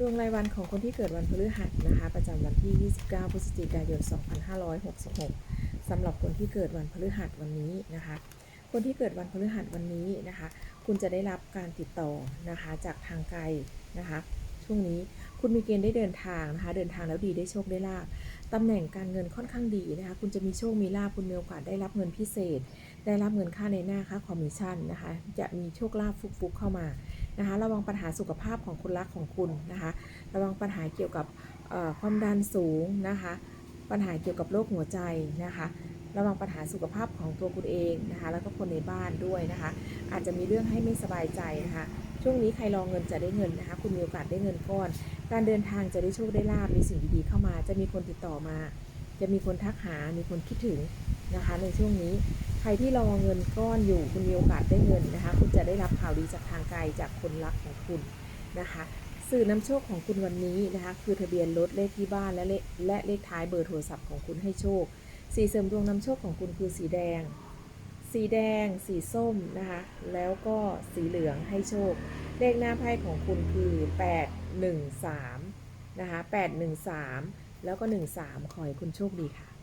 ดวงรายวันของคนที่เกิดวันพฤหัสนะคะ ประจำวันที่ 29 พฤศจิกายน 2566สำหรับคนที่เกิดวันพฤหัสวันนี้นะคะ คนที่เกิดวันพฤหัสวันนี้นะคะ คุณจะได้รับการติดต่อนะคะจากทางไกลนะคะ ช่วงนี้คุณมีเกณฑ์ได้เดินทางนะคะ เดินทางแล้วดีได้โชคได้ลาบตำแหน่งการเงินค่อนข้างดีนะคะ คุณจะมีโชคมีลาบคุณมีโอกาสได้รับเงินพิเศษ ได้รับเงินค่าในหน้าค่าคอมมิชชั่นนะคะ จะมีโชคลาภฟุกๆเข้ามา นะคะระวังปัญหาสุขภาพของคนรักของคุณนะคะระวังปัญหาเกี่ยวกับความดันสูงนะคะปัญหาเกี่ยวกับโรคหัวใจนะคะระวังปัญหาสุขภาพของตัวคุณเองนะคะแล้วก็คนในบ้านด้วยนะคะอาจจะมีเรื่องให้ไม่สบายใจนะคะช่วงนี้ใครรอเงินจะได้เงินนะคะคุณมีโอกาสได้เงินก้อน การเดินทางจะได้โชคได้ลาบมีสิ่งดีๆเข้ามา จะมีคนติดต่อมา จะมีคนทักหา มีคนคิดถึงนะคะ ในช่วงนี้ ใครที่รอเงินก้อนอยู่ คุณมีโอกาสได้เงินนะคะ คุณจะได้รับข่าวดีจากทางไกลจากคนรักของคุณนะคะ สื่อนำโชคของคุณวันนี้นะคะ คือทะเบียนรถเลขที่บ้านและเลขและเลขท้ายเบอร์โทรศัพท์ของคุณให้โชค สีเสริมดวงนำโชคของคุณคือสีแดง สีแดง สีส้มนะคะ แล้วก็สีเหลืองให้โชค เลขหน้าไพ่ของคุณคือ 813นะคะ813 แล้วก็ 13 ขอให้คุณโชคดีค่ะ